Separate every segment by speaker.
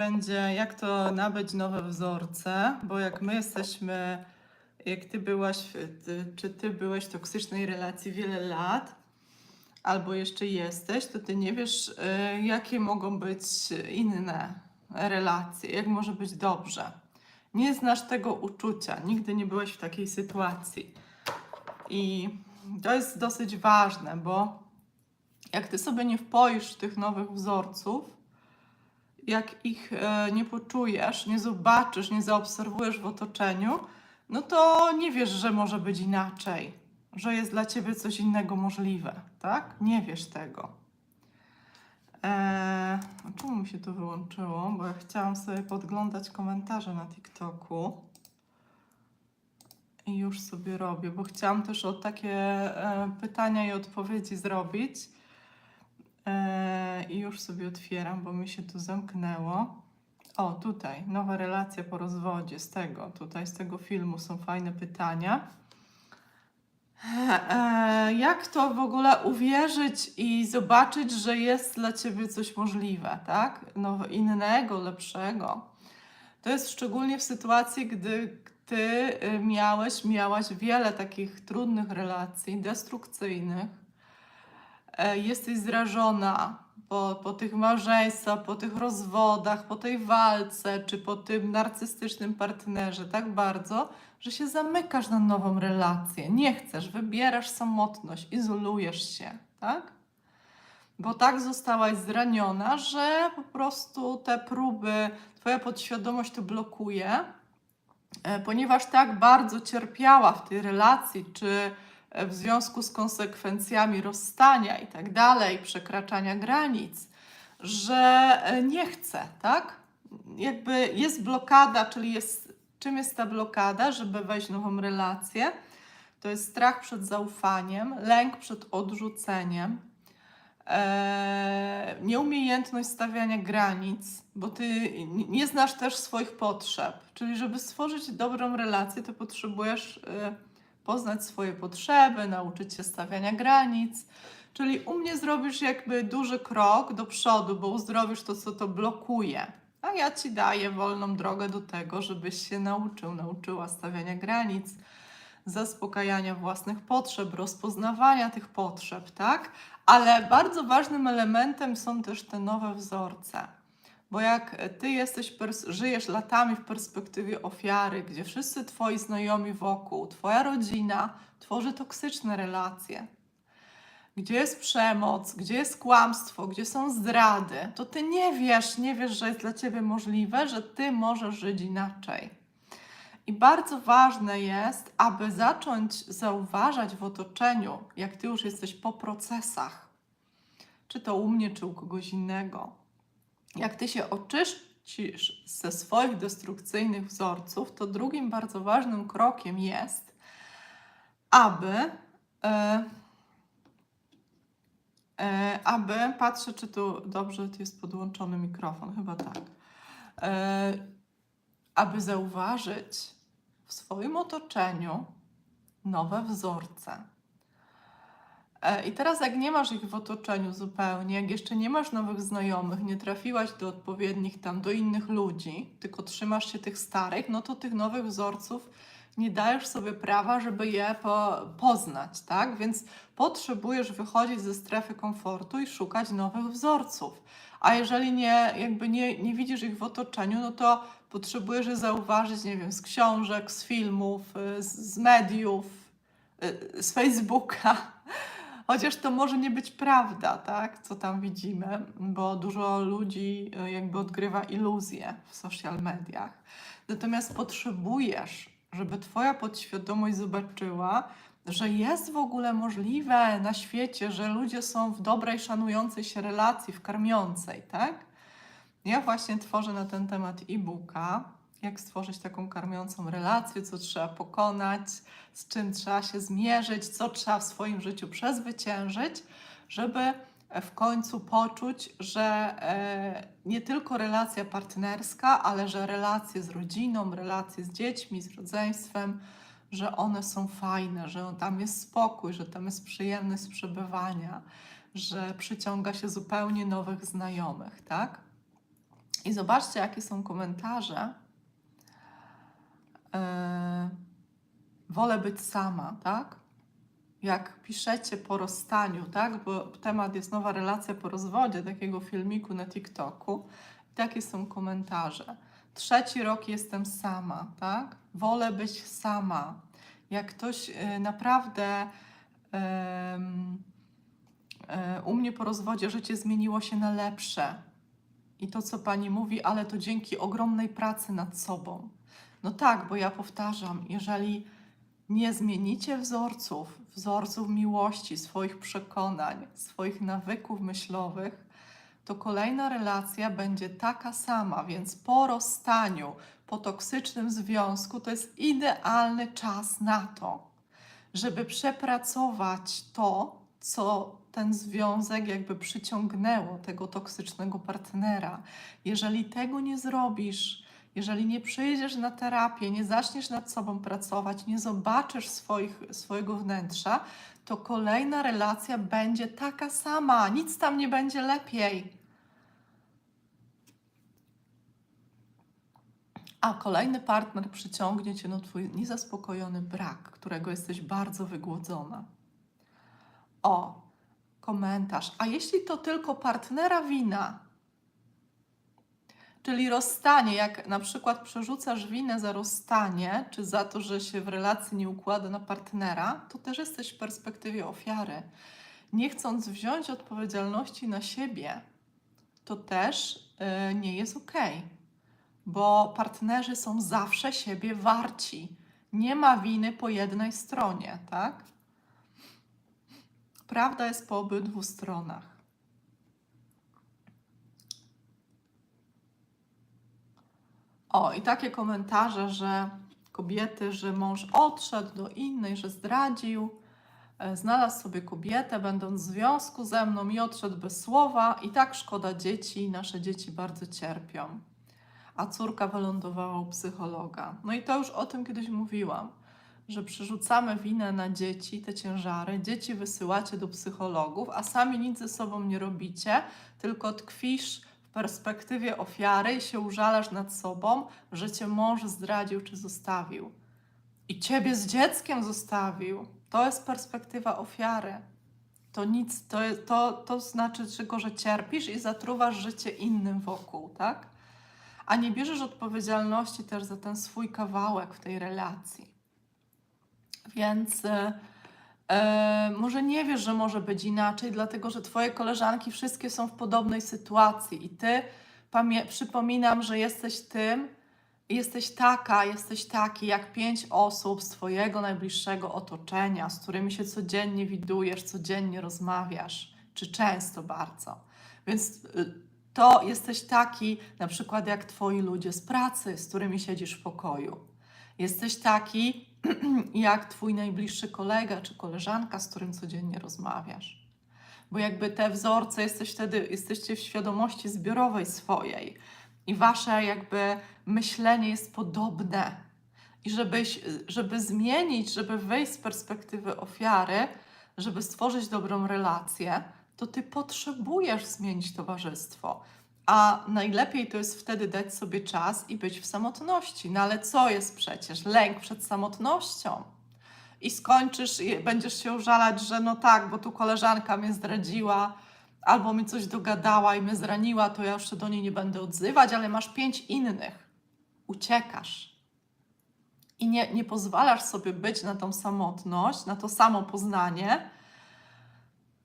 Speaker 1: będzie, jak to nabyć nowe wzorce, bo jak my jesteśmy, jak ty byłaś, ty, czy ty byłeś w toksycznej relacji wiele lat, albo jeszcze jesteś, to ty nie wiesz, y, jakie mogą być inne relacje, jak może być dobrze. Nie znasz tego uczucia, nigdy nie byłeś w takiej sytuacji. I to jest dosyć ważne, bo jak ty sobie nie wpoisz tych nowych wzorców, jak ich e, nie poczujesz, nie zobaczysz, nie zaobserwujesz w otoczeniu, no to nie wiesz, że może być inaczej, że jest dla ciebie coś innego możliwe, tak? Nie wiesz tego. Eee, czemu mi się to wyłączyło? Bo ja chciałam sobie podglądać komentarze na TikToku. I już sobie robię, bo chciałam też o takie e, pytania i odpowiedzi zrobić. E, I już sobie otwieram, bo mi się tu zamknęło. O, tutaj, nowa relacja po rozwodzie, z tego, tutaj, z tego filmu są fajne pytania. E, jak to w ogóle uwierzyć i zobaczyć, że jest dla ciebie coś możliwe, tak? No, innego, lepszego. To jest szczególnie w sytuacji, gdy ty y, miałeś, miałaś wiele takich trudnych relacji, destrukcyjnych. E, Jesteś zrażona po, po tych małżeństwach, po tych rozwodach, po tej walce, czy po tym narcystycznym partnerze tak bardzo, że się zamykasz na nową relację. Nie chcesz, wybierasz samotność, izolujesz się, tak? Bo tak zostałaś zraniona, że po prostu te próby, twoja podświadomość to blokuje, e, ponieważ tak bardzo cierpiała w tej relacji, czy w związku z konsekwencjami rozstania i tak dalej, przekraczania granic, że e, nie chce, tak? Jakby jest blokada, czyli jest, czym jest ta blokada, żeby wejść w nową relację? To jest strach przed zaufaniem, lęk przed odrzuceniem, e, nieumiejętność stawiania granic, bo ty nie znasz też swoich potrzeb. Czyli, żeby stworzyć dobrą relację, to potrzebujesz e, poznać swoje potrzeby, nauczyć się stawiania granic. Czyli u mnie zrobisz jakby duży krok do przodu, bo uzdrowisz to, co to blokuje. A ja ci daję wolną drogę do tego, żebyś się nauczył, nauczyła stawiania granic, zaspokajania własnych potrzeb, rozpoznawania tych potrzeb, tak? Ale bardzo ważnym elementem są też te nowe wzorce. Bo jak ty jesteś, żyjesz latami w perspektywie ofiary, gdzie wszyscy twoi znajomi wokół, twoja rodzina tworzy toksyczne relacje, gdzie jest przemoc, gdzie jest kłamstwo, gdzie są zdrady, to ty nie wiesz, nie wiesz, że jest dla ciebie możliwe, że ty możesz żyć inaczej. I bardzo ważne jest, aby zacząć zauważać w otoczeniu, jak ty już jesteś po procesach, czy to u mnie, czy u kogoś innego, jak ty się oczyścisz ze swoich destrukcyjnych wzorców, to drugim bardzo ważnym krokiem jest, aby, e, e, aby, patrzę, czy tu dobrze jest podłączony mikrofon, chyba tak, e, aby zauważyć w swoim otoczeniu nowe wzorce. E, I teraz, jak nie masz ich w otoczeniu zupełnie, jak jeszcze nie masz nowych znajomych, nie trafiłaś do odpowiednich tam, do innych ludzi, tylko trzymasz się tych starych, no to tych nowych wzorców nie dajesz sobie prawa, żeby je po, poznać, tak? Więc potrzebujesz wychodzić ze strefy komfortu i szukać nowych wzorców. A jeżeli nie, jakby nie, nie widzisz ich w otoczeniu, no to potrzebujesz je zauważyć, nie wiem, z książek, z filmów, y, z, z mediów, y, z Facebooka. Chociaż to może nie być prawda, tak, co tam widzimy, bo dużo ludzi y, jakby odgrywa iluzje w social mediach. Natomiast potrzebujesz, żeby Twoja podświadomość zobaczyła, że jest w ogóle możliwe na świecie, że ludzie są w dobrej, szanującej się relacji, w karmiącej, tak? Ja właśnie tworzę na ten temat e-booka, jak stworzyć taką karmiącą relację, co trzeba pokonać, z czym trzeba się zmierzyć, co trzeba w swoim życiu przezwyciężyć, żeby w końcu poczuć, że e, nie tylko relacja partnerska, ale że relacje z rodziną, relacje z dziećmi, z rodzeństwem, że one są fajne, że tam jest spokój, że tam jest przyjemność przebywania, że przyciąga się zupełnie nowych znajomych, tak? I zobaczcie, jakie są komentarze. E, wolę być sama, tak? Jak piszecie po rozstaniu, tak? Bo temat jest nowa relacja po rozwodzie, takiego filmiku na TikToku. I takie są komentarze. Trzeci rok jestem sama, tak? Wolę być sama. Jak ktoś e, naprawdę e, u mnie po rozwodzie życie zmieniło się na lepsze. I to, co pani mówi, ale to dzięki ogromnej pracy nad sobą. No tak, bo ja powtarzam, jeżeli nie zmienicie wzorców, wzorców miłości, swoich przekonań, swoich nawyków myślowych, to kolejna relacja będzie taka sama, więc po rozstaniu, po toksycznym związku, to jest idealny czas na to, żeby przepracować to, co ten związek jakby przyciągnęło tego toksycznego partnera. Jeżeli tego nie zrobisz, jeżeli nie przyjdziesz na terapię, nie zaczniesz nad sobą pracować, nie zobaczysz swoich, swojego wnętrza, to kolejna relacja będzie taka sama, nic tam nie będzie lepiej. A kolejny partner przyciągnie cię na twój niezaspokojony brak, którego jesteś bardzo wygłodzona. O, komentarz. A jeśli to tylko partnera wina, czyli rozstanie, jak na przykład przerzucasz winę za rozstanie, czy za to, że się w relacji nie układa na partnera, to też jesteś w perspektywie ofiary. Nie chcąc wziąć odpowiedzialności na siebie, to też yy, nie jest ok, bo partnerzy są zawsze siebie warci. Nie ma winy po jednej stronie, tak? Prawda jest po obydwu stronach. O, i takie komentarze, że kobiety, że mąż odszedł do innej, że zdradził, e, znalazł sobie kobietę, będąc w związku ze mną i odszedł bez słowa, i tak szkoda dzieci, nasze dzieci bardzo cierpią. A córka wylądowała u psychologa. No i to już o tym kiedyś mówiłam że przerzucamy winę na dzieci, te ciężary, dzieci wysyłacie do psychologów, a sami nic ze sobą nie robicie, tylko tkwisz perspektywie ofiary i się użalasz nad sobą, że cię mąż zdradził czy zostawił. I ciebie z dzieckiem zostawił. To jest perspektywa ofiary. To nic, to, to, to znaczy tylko, że cierpisz i zatruwasz życie innym wokół, tak? A nie bierzesz odpowiedzialności też za ten swój kawałek w tej relacji. Więc e, może nie wiesz, że może być inaczej, dlatego że Twoje koleżanki wszystkie są w podobnej sytuacji i Ty przypominam, że jesteś tym, jesteś taka, jesteś taki, jak pięć osób z Twojego najbliższego otoczenia, z którymi się codziennie widujesz, codziennie rozmawiasz, czy często bardzo. Więc y, to jesteś taki, na przykład jak Twoi ludzie z pracy, z którymi siedzisz w pokoju. Jesteś taki, jak twój najbliższy kolega czy koleżanka, z którym codziennie rozmawiasz. Bo jakby te wzorce jesteś wtedy, jesteście w świadomości zbiorowej swojej i wasze jakby myślenie jest podobne. I żebyś, żeby zmienić, żeby wyjść z perspektywy ofiary, żeby stworzyć dobrą relację, to ty potrzebujesz zmienić towarzystwo. A najlepiej to jest wtedy dać sobie czas i być w samotności. No ale co jest przecież? Lęk przed samotnością. I skończysz, i będziesz się użalać, że no tak, bo tu koleżanka mnie zdradziła, albo mi coś dogadała i mnie zraniła, to ja już się do niej nie będę odzywać, ale masz pięć innych. Uciekasz. I nie, nie pozwalasz sobie być na tą samotność, na to samo poznanie,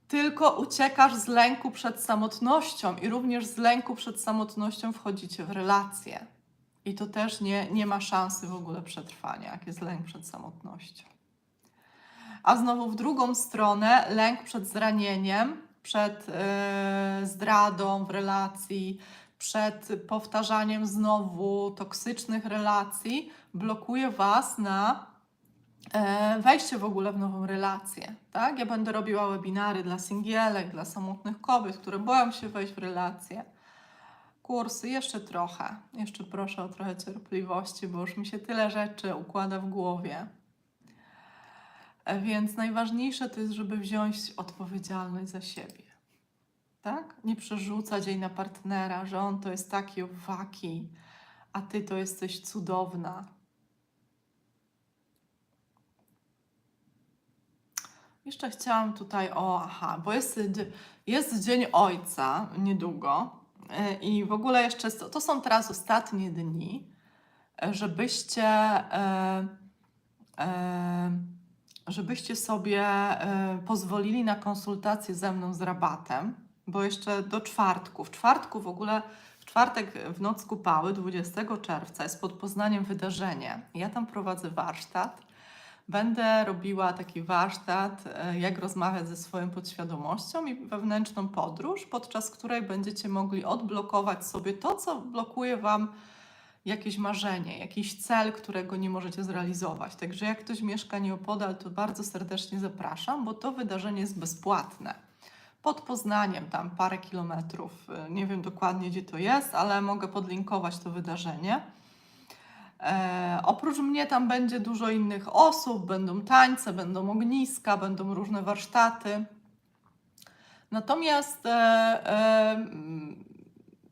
Speaker 1: tylko uciekasz z lęku przed samotnością i również z lęku przed samotnością wchodzicie w relacje. I to też nie, nie ma szansy w ogóle przetrwania, jak jest lęk przed samotnością. A znowu w drugą stronę lęk przed zranieniem, przed yy, zdradą w relacji, przed powtarzaniem znowu toksycznych relacji blokuje Was na wejście w ogóle w nową relację. Tak? Ja będę robiła webinary dla singielek, dla samotnych kobiet, które boją się wejść w relację. Kursy jeszcze trochę. Jeszcze proszę o trochę cierpliwości, bo już mi się tyle rzeczy układa w głowie. E, więc najważniejsze to jest, żeby wziąć odpowiedzialność za siebie. tak? Nie przerzucać jej na partnera, że on to jest taki owaki, a ty to jesteś cudowna. Jeszcze chciałam tutaj o, aha, bo jest, jest Dzień Ojca niedługo e, i w ogóle jeszcze to, są teraz ostatnie dni, żebyście, e, e, żebyście sobie pozwolili na konsultację ze mną z rabatem, bo jeszcze do czwartku, w czwartku w ogóle, w czwartek w noc kupały, 20 czerwca jest pod Poznaniem wydarzenie. Ja tam prowadzę warsztat. Będę robiła taki warsztat, e, jak rozmawiać ze swoją podświadomością i wewnętrzną podróż, podczas której będziecie mogli odblokować sobie to, co blokuje Wam jakieś marzenie, jakiś cel, którego nie możecie zrealizować. Także jak ktoś mieszka nieopodal, to bardzo serdecznie zapraszam, bo to wydarzenie jest bezpłatne. Pod Poznaniem, tam parę kilometrów, e, nie wiem dokładnie gdzie to jest, ale mogę podlinkować to wydarzenie. E, oprócz mnie tam będzie dużo innych osób, będą tańce, będą ogniska, będą różne warsztaty. Natomiast e, e, mm,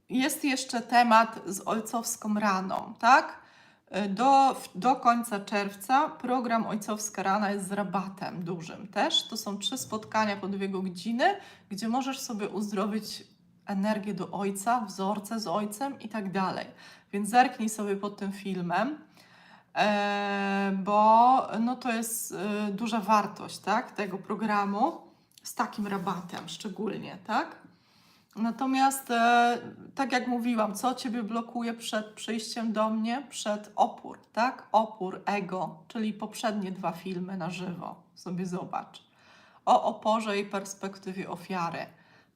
Speaker 1: jest jeszcze temat z ojcowską raną, tak? E, Do, do końca czerwca program Ojcowska Rana jest z rabatem dużym też. To są trzy spotkania po dwie godziny, gdzie możesz sobie uzdrowić energię do ojca, wzorce z ojcem i tak dalej. Więc zerknij sobie pod tym filmem, e, bo no to jest e, duża wartość tak, tego programu z takim rabatem szczególnie, tak? Natomiast, e, tak jak mówiłam, co Ciebie blokuje przed przyjściem do mnie? Przed opór, tak? Opór, ego, czyli poprzednie dwa filmy na żywo. Sobie zobacz. O oporze i perspektywie ofiary.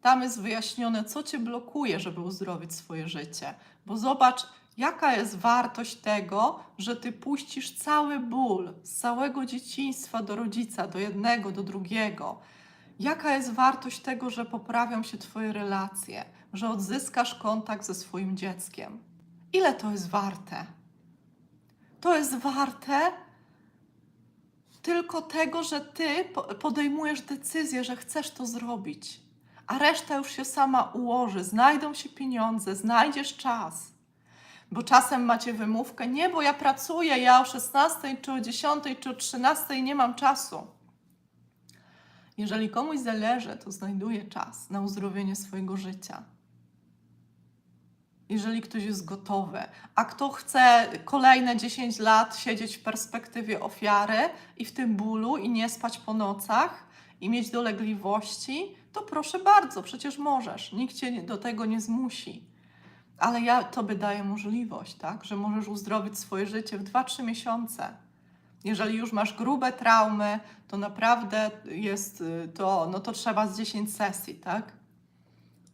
Speaker 1: Tam jest wyjaśnione, co Cię blokuje, żeby uzdrowić swoje życie. Bo zobacz, jaka jest wartość tego, że Ty puścisz cały ból z całego dzieciństwa do rodzica, do jednego, do drugiego. Jaka jest wartość tego, że poprawią się Twoje relacje, że odzyskasz kontakt ze swoim dzieckiem? Ile to jest warte? To jest warte tylko tego, że Ty po- podejmujesz decyzję, że chcesz to zrobić, a reszta już się sama ułoży. Znajdą się pieniądze, znajdziesz czas. Bo czasem macie wymówkę, nie, bo ja pracuję, ja o 16, czy o 10, czy o 13 nie mam czasu. Jeżeli komuś zależy, to znajduje czas na uzdrowienie swojego życia. Jeżeli ktoś jest gotowy, a kto chce kolejne 10 lat siedzieć w perspektywie ofiary i w tym bólu i nie spać po nocach i mieć dolegliwości, to proszę bardzo, przecież możesz. Nikt cię do tego nie zmusi. Ale ja tobie daję możliwość, tak, że możesz uzdrowić swoje życie w 2-3 miesiące. Jeżeli już masz grube traumy, to naprawdę jest y, to, no to trzeba z 10 sesji, tak?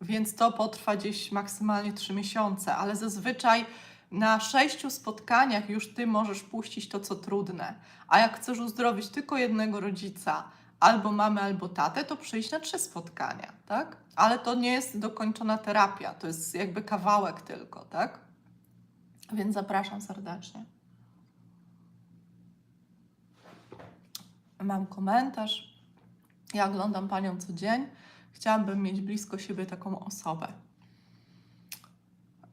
Speaker 1: Więc to potrwa gdzieś maksymalnie 3 miesiące, ale zazwyczaj na sześciu spotkaniach już ty możesz puścić to, co trudne. A jak chcesz uzdrowić tylko jednego rodzica, albo mamę, albo tatę, to przyjść na trzy spotkania, tak? Ale to nie jest dokończona terapia, to jest jakby kawałek tylko, tak? Więc zapraszam serdecznie. Mam komentarz. Ja oglądam Panią co dzień. Chciałabym mieć blisko siebie taką osobę.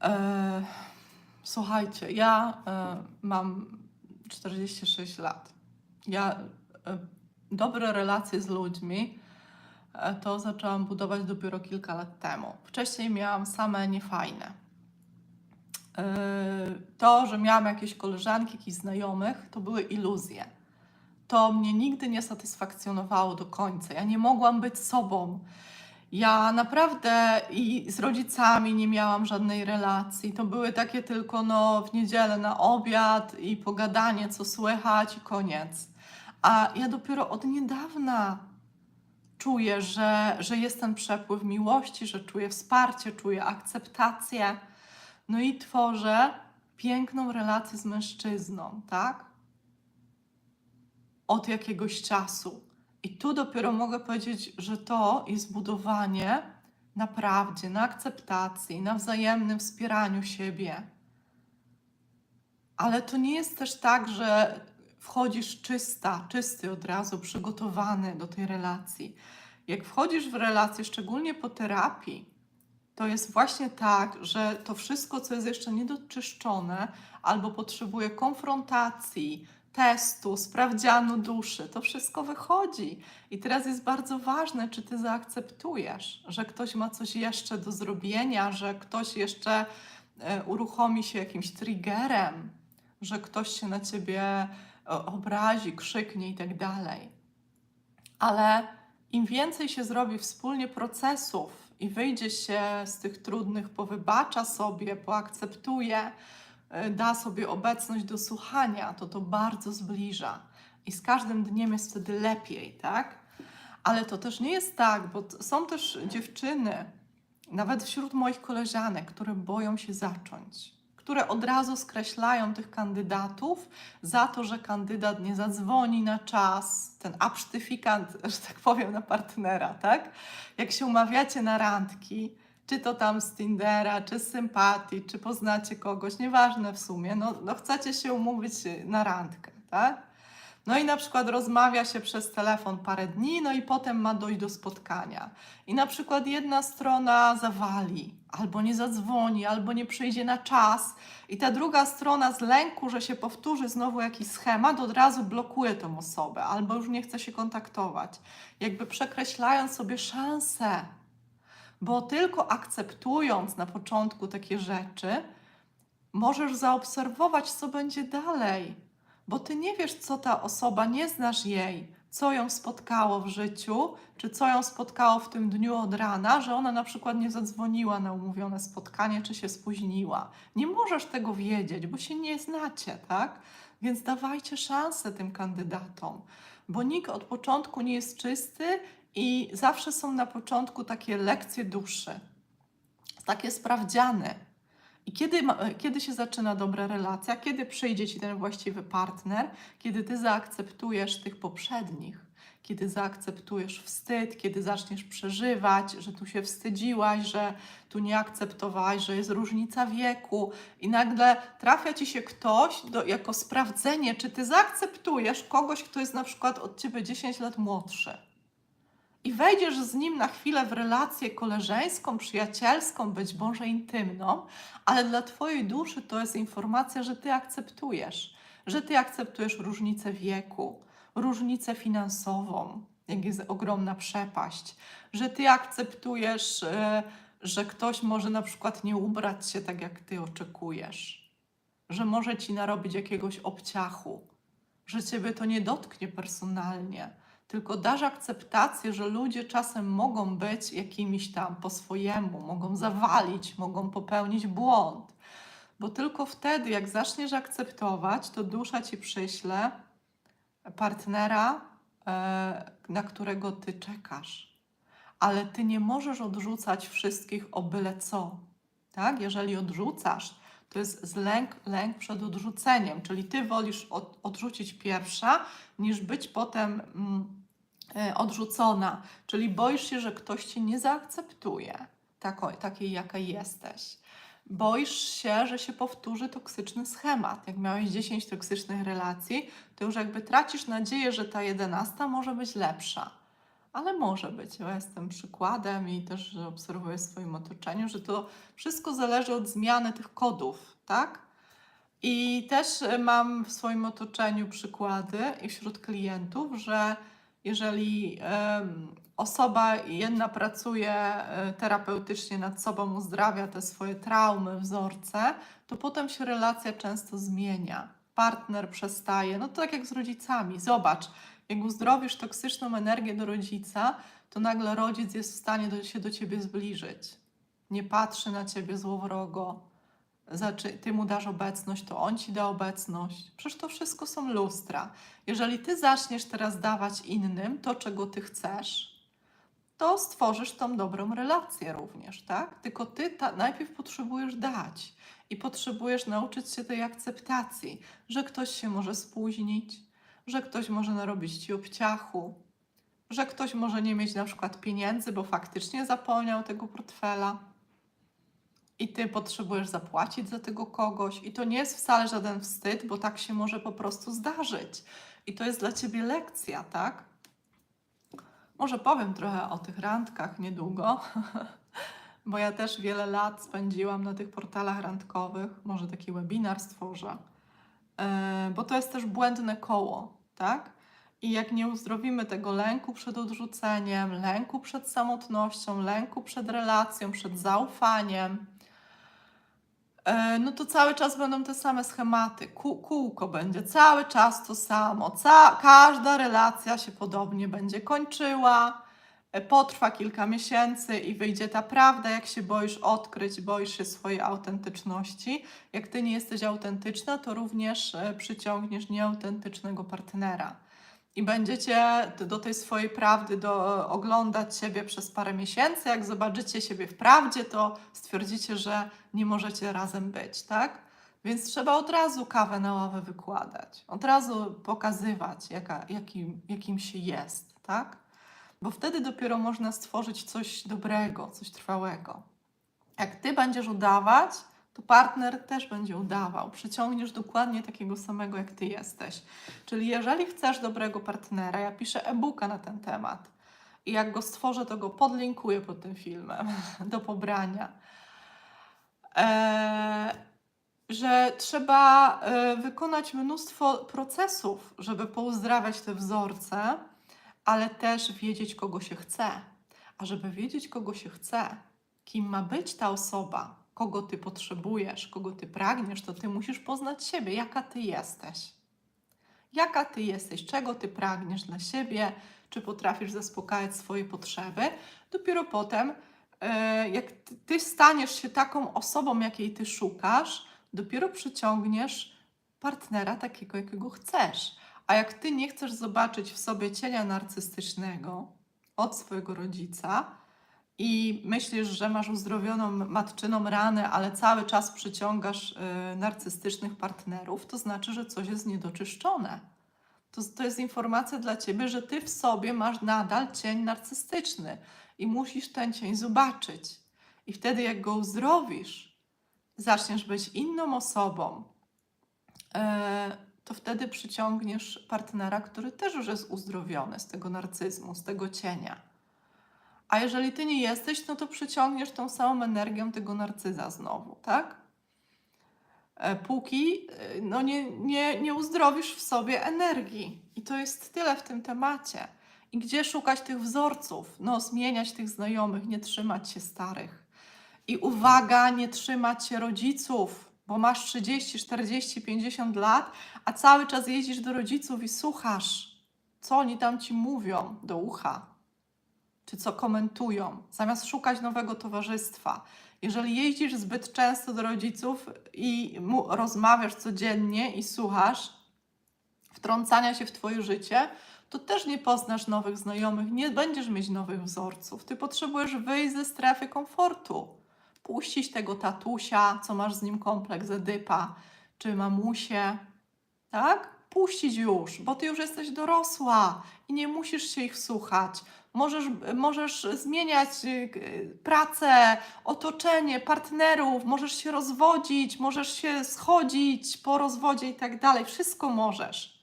Speaker 1: E, słuchajcie, ja e, mam 46 lat. Ja e, dobre relacje z ludźmi e, to zaczęłam budować dopiero kilka lat temu. Wcześniej miałam same niefajne. E, To, że miałam jakieś koleżanki, jakichś znajomych, to były iluzje to mnie nigdy nie satysfakcjonowało do końca. Ja nie mogłam być sobą. Ja naprawdę i z rodzicami nie miałam żadnej relacji. To były takie tylko no, w niedzielę na obiad i pogadanie, co słychać, i koniec. A ja dopiero od niedawna czuję, że, że jest ten przepływ miłości, że czuję wsparcie, czuję akceptację. No i tworzę piękną relację z mężczyzną, tak? od jakiegoś czasu. I tu dopiero mogę powiedzieć, że to jest budowanie na prawdzie, na akceptacji, na wzajemnym wspieraniu siebie. Ale to nie jest też tak, że wchodzisz czysta, czysty od razu, przygotowany do tej relacji. Jak wchodzisz w relacje, szczególnie po terapii, to jest właśnie tak, że to wszystko, co jest jeszcze niedoczyszczone, albo potrzebuje konfrontacji, testu, sprawdzianu duszy, to wszystko wychodzi. I teraz jest bardzo ważne, czy ty zaakceptujesz, że ktoś ma coś jeszcze do zrobienia, że ktoś jeszcze e, uruchomi się jakimś triggerem, że ktoś się na ciebie obrazi, krzyknie i tak dalej. Ale im więcej się zrobi wspólnie procesów i wyjdzie się z tych trudnych, powybacza sobie, poakceptuje, y, da sobie obecność do słuchania, to to bardzo zbliża. I z każdym dniem jest wtedy lepiej, tak? Ale to też nie jest tak, bo są też dziewczyny, nawet wśród moich koleżanek, które boją się zacząć, które od razu skreślają tych kandydatów za to, że kandydat nie zadzwoni na czas, ten absztyfikant, że tak powiem, na partnera, tak? Jak się umawiacie na randki, czy to tam z Tindera, czy z sympatii, czy poznacie kogoś, nieważne w sumie, no, no chcecie się umówić na randkę, tak? No i na przykład rozmawia się przez telefon parę dni, no i potem ma dojść do spotkania. I na przykład jedna strona zawali, albo nie zadzwoni, albo nie przyjdzie na czas, i ta druga strona z lęku, że się powtórzy znowu jakiś schemat, od razu blokuje tą osobę, albo już nie chce się kontaktować. Jakby przekreślając sobie szanse, bo tylko akceptując na początku takie rzeczy, możesz zaobserwować, co będzie dalej bo ty nie wiesz, co ta osoba, nie znasz jej, co ją spotkało w życiu, czy co ją spotkało w tym dniu od rana, że ona na przykład nie zadzwoniła na umówione spotkanie, czy się spóźniła. Nie możesz tego wiedzieć, bo się nie znacie, tak? Więc dawajcie szansę tym kandydatom, bo nikt od początku nie jest czysty i zawsze są na początku takie lekcje duszy, takie sprawdziany. I kiedy, ma- kiedy się zaczyna dobra relacja? Kiedy przyjdzie ci ten właściwy partner? Kiedy ty zaakceptujesz tych poprzednich, kiedy zaakceptujesz wstyd, kiedy zaczniesz przeżywać, że tu się wstydziłaś, że tu nie akceptowałaś, że jest różnica wieku, i nagle trafia ci się ktoś do, jako sprawdzenie, czy ty zaakceptujesz kogoś, kto jest na przykład od ciebie 10 lat młodszy i wejdziesz z nim na chwilę w relację koleżeńską, przyjacielską, być może intymną, ale dla Twojej duszy to jest informacja, że Ty akceptujesz, że Ty akceptujesz różnicę wieku, różnicę finansową, jak jest ogromna przepaść, że Ty akceptujesz, e, że ktoś może na przykład nie ubrać się tak, jak Ty oczekujesz, że może Ci narobić jakiegoś obciachu, że Ciebie to nie dotknie personalnie tylko dasz akceptację, że ludzie czasem mogą być jakimiś tam po swojemu, mogą zawalić, mogą popełnić błąd. Bo tylko wtedy, jak zaczniesz akceptować, to dusza ci przyśle partnera, e, na którego ty czekasz. Ale ty nie możesz odrzucać wszystkich o byle co. Tak? Jeżeli odrzucasz, to jest lęk, lęk przed odrzuceniem, czyli ty wolisz od, odrzucić pierwsza, niż być potem mm, odrzucona, czyli boisz się, że ktoś cię nie zaakceptuje takiej, jaka jesteś. Boisz się, że się powtórzy toksyczny schemat. Jak miałeś 10 toksycznych relacji, to już jakby tracisz nadzieję, że ta 11 może być lepsza. Ale może być. Ja jestem przykładem i też obserwuję w swoim otoczeniu, że to wszystko zależy od zmiany tych kodów, tak? I też e, mam w swoim otoczeniu przykłady i wśród klientów, że jeżeli osoba jedna pracuje e, terapeutycznie nad sobą, uzdrawia te swoje traumy, wzorce, to potem się relacja często zmienia. Partner przestaje, no to tak jak z rodzicami. Zobacz, jak uzdrowisz toksyczną energię do rodzica, to nagle rodzic jest w stanie do, się do ciebie zbliżyć. Nie patrzy na ciebie złowrogo, zaczy, ty mu dasz obecność, to on ci da obecność. Przecież to wszystko są lustra. Jeżeli ty zaczniesz teraz dawać innym to, czego ty chcesz, to stworzysz tą dobrą relację również, tak? Tylko ty ta, najpierw potrzebujesz dać i potrzebujesz nauczyć się tej akceptacji, że ktoś się może spóźnić, że ktoś może narobić ci obciachu, że ktoś może nie mieć na przykład pieniędzy, bo faktycznie zapomniał tego portfela i ty potrzebujesz zapłacić za tego kogoś. I to nie jest wcale żaden wstyd, bo tak się może po prostu zdarzyć. I to jest dla ciebie lekcja, tak? Może powiem trochę o tych randkach niedługo, bo ja też wiele lat spędziłam na tych portalach randkowych. Może taki webinar stworzę, E, bo to jest też błędne koło, tak? I jak nie uzdrowimy tego lęku przed odrzuceniem, lęku przed samotnością, lęku przed relacją, przed zaufaniem, no to cały czas będą te same schematy. Kół, kółko będzie cały czas to samo. Ca każda relacja się podobnie będzie kończyła. E, Potrwa kilka miesięcy i wyjdzie ta prawda, jak się boisz odkryć, boisz się swojej autentyczności. Jak ty nie jesteś autentyczna, to również e, przyciągniesz nieautentycznego partnera. I będziecie do tej swojej prawdy do, oglądać siebie przez parę miesięcy. Jak zobaczycie siebie w prawdzie, to stwierdzicie, że nie możecie razem być, tak? Więc trzeba od razu kawę na ławę wykładać, od razu pokazywać, jaka, jakim, jakim się jest, tak? Bo wtedy dopiero można stworzyć coś dobrego, coś trwałego. Jak ty będziesz udawać, to partner też będzie udawał. Przyciągniesz dokładnie takiego samego, jak ty jesteś. Czyli jeżeli chcesz dobrego partnera, ja piszę e-booka na ten temat. I jak go stworzę, to go podlinkuję pod tym filmem do pobrania. Eee, że trzeba e, wykonać mnóstwo procesów, żeby pouzdrawiać te wzorce, ale też wiedzieć, kogo się chce. A żeby wiedzieć, kogo się chce, kim ma być ta osoba, kogo ty potrzebujesz, kogo ty pragniesz, to ty musisz poznać siebie, jaka ty jesteś. Jaka ty jesteś, czego ty pragniesz dla siebie, czy potrafisz zaspokajać swoje potrzeby. Dopiero potem, e, jak ty- ty staniesz się taką osobą, jakiej ty szukasz, dopiero przyciągniesz partnera takiego, jakiego chcesz. A jak ty nie chcesz zobaczyć w sobie cienia narcystycznego od swojego rodzica i myślisz, że masz uzdrowioną matczyną ranę, ale cały czas przyciągasz y, narcystycznych partnerów, to znaczy, że coś jest niedoczyszczone. To, to jest informacja dla ciebie, że ty w sobie masz nadal cień narcystyczny i musisz ten cień zobaczyć. I wtedy, jak go uzdrowisz, zaczniesz być inną osobą, e, to wtedy przyciągniesz partnera, który też już jest uzdrowiony z tego narcyzmu, z tego cienia. A jeżeli ty nie jesteś, no to przyciągniesz tą samą energią tego narcyza znowu, tak? E, Póki e, no nie, nie, nie uzdrowisz w sobie energii. I to jest tyle w tym temacie. I gdzie szukać tych wzorców? No, zmieniać tych znajomych, nie trzymać się starych. I uwaga, nie trzymać się rodziców, bo masz 30, 40, 50 lat, a cały czas jeździsz do rodziców i słuchasz, co oni tam ci mówią do ucha, czy co komentują, zamiast szukać nowego towarzystwa. Jeżeli jeździsz zbyt często do rodziców i rozmawiasz codziennie i słuchasz wtrącania się w Twoje życie, to też nie poznasz nowych znajomych, nie będziesz mieć nowych wzorców. Ty potrzebujesz wyjść ze strefy komfortu, puścić tego tatusia, co masz z nim kompleks Edypa, czy mamusię, tak? Puścić już, bo ty już jesteś dorosła i nie musisz się ich słuchać. Możesz, możesz zmieniać y, pracę, otoczenie, partnerów, możesz się rozwodzić, możesz się schodzić po rozwodzie i tak dalej. Wszystko możesz.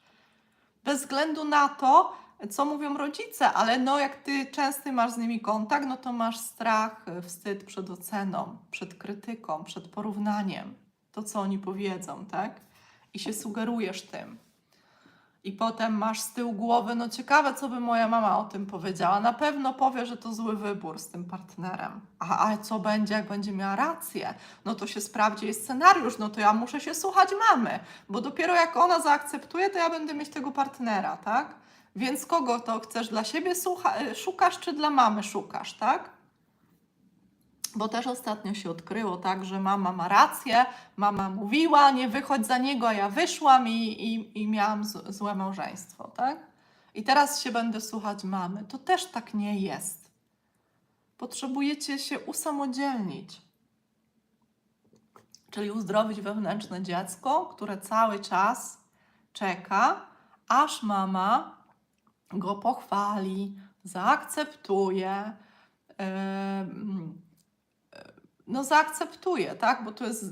Speaker 1: Bez względu na to, co mówią rodzice, ale no jak ty częsty masz z nimi kontakt, no to masz strach, wstyd przed oceną, przed krytyką, przed porównaniem. To, co oni powiedzą, tak? I się sugerujesz tym. I potem masz z tyłu głowy, no ciekawe, co by moja mama o tym powiedziała. Na pewno powie, że to zły wybór z tym partnerem. A, a co będzie, jak będzie miała rację? No to się sprawdzi jej scenariusz, no to ja muszę się słuchać mamy, bo dopiero jak ona zaakceptuje, to ja będę mieć tego partnera, tak? Więc kogo to chcesz dla siebie słucha- szukasz, czy dla mamy szukasz, tak? Bo też ostatnio się odkryło, tak, że mama ma rację, mama mówiła, nie wychodź za niego, a ja wyszłam i, i, i miałam z, złe małżeństwo, tak? I teraz się będę słuchać mamy. To też tak nie jest. Potrzebujecie się usamodzielnić, czyli uzdrowić wewnętrzne dziecko, które cały czas czeka, aż mama go pochwali, zaakceptuje. Yy, no zaakceptuje, tak? Bo to jest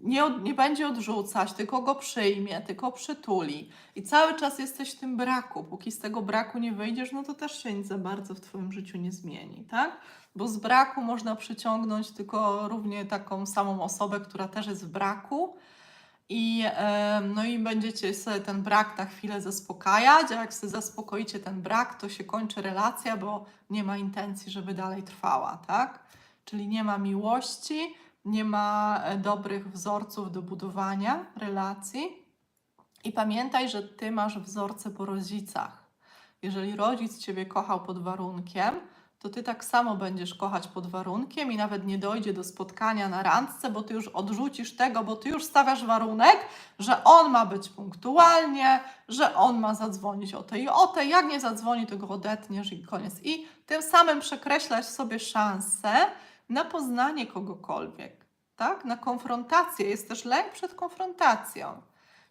Speaker 1: nie, nie będzie odrzucać, tylko go przyjmie, tylko przytuli. I cały czas jesteś w tym braku. Póki z tego braku nie wyjdziesz, no to też się nic za bardzo w Twoim życiu nie zmieni, tak? Bo z braku można przyciągnąć tylko równie taką samą osobę, która też jest w braku. I, no i będziecie sobie ten brak na chwilę zaspokajać, a jak sobie zaspokoicie ten brak, to się kończy relacja, bo nie ma intencji, żeby dalej trwała, tak? Czyli nie ma miłości, nie ma e, dobrych wzorców do budowania relacji. I pamiętaj, że ty masz wzorce po rodzicach. Jeżeli rodzic ciebie kochał pod warunkiem, to ty tak samo będziesz kochać pod warunkiem i nawet nie dojdzie do spotkania na randce, bo ty już odrzucisz tego, bo ty już stawiasz warunek, że on ma być punktualnie, że on ma zadzwonić o tej i o tej. Jak nie zadzwoni, to go odetniesz i koniec. I tym samym przekreślasz sobie szansę na poznanie kogokolwiek, tak? Na konfrontację. Jest też lęk przed konfrontacją.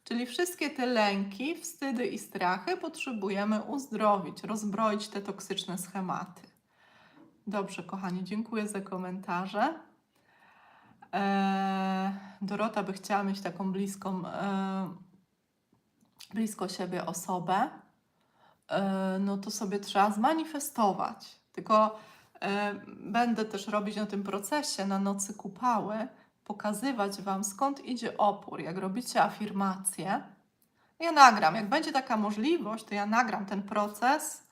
Speaker 1: Czyli wszystkie te lęki, wstydy i strachy potrzebujemy uzdrowić, rozbroić te toksyczne schematy. Dobrze, kochani, dziękuję za komentarze. Eee, Dorota by chciała mieć taką bliską, e, blisko siebie osobę. E, no to sobie trzeba zmanifestować. Tylko będę też robić na tym procesie, na nocy kupały, pokazywać Wam skąd idzie opór. Jak robicie afirmacje, ja nagram. Jak będzie taka możliwość, to ja nagram ten proces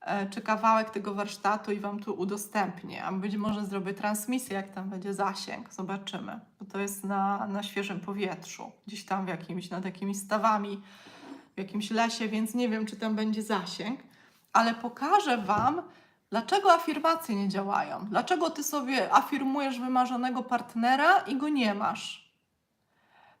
Speaker 1: e, czy kawałek tego warsztatu i Wam tu udostępnię. A być może zrobię transmisję, jak tam będzie zasięg. Zobaczymy. Bo to jest na, na świeżym powietrzu. Gdzieś tam w jakimś, nad jakimiś stawami, w jakimś lesie, więc nie wiem, czy tam będzie zasięg. Ale pokażę Wam, dlaczego afirmacje nie działają. Dlaczego Ty sobie afirmujesz wymarzonego partnera i go nie masz.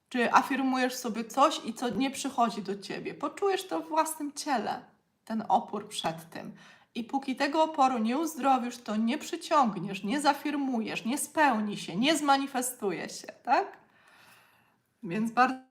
Speaker 1: Czy afirmujesz sobie coś i co nie przychodzi do ciebie. Poczujesz to w własnym ciele, ten opór przed tym. I póki tego oporu nie uzdrowisz, to nie przyciągniesz, nie zafirmujesz, nie spełni się, nie zmanifestuje się, tak? Więc bardzo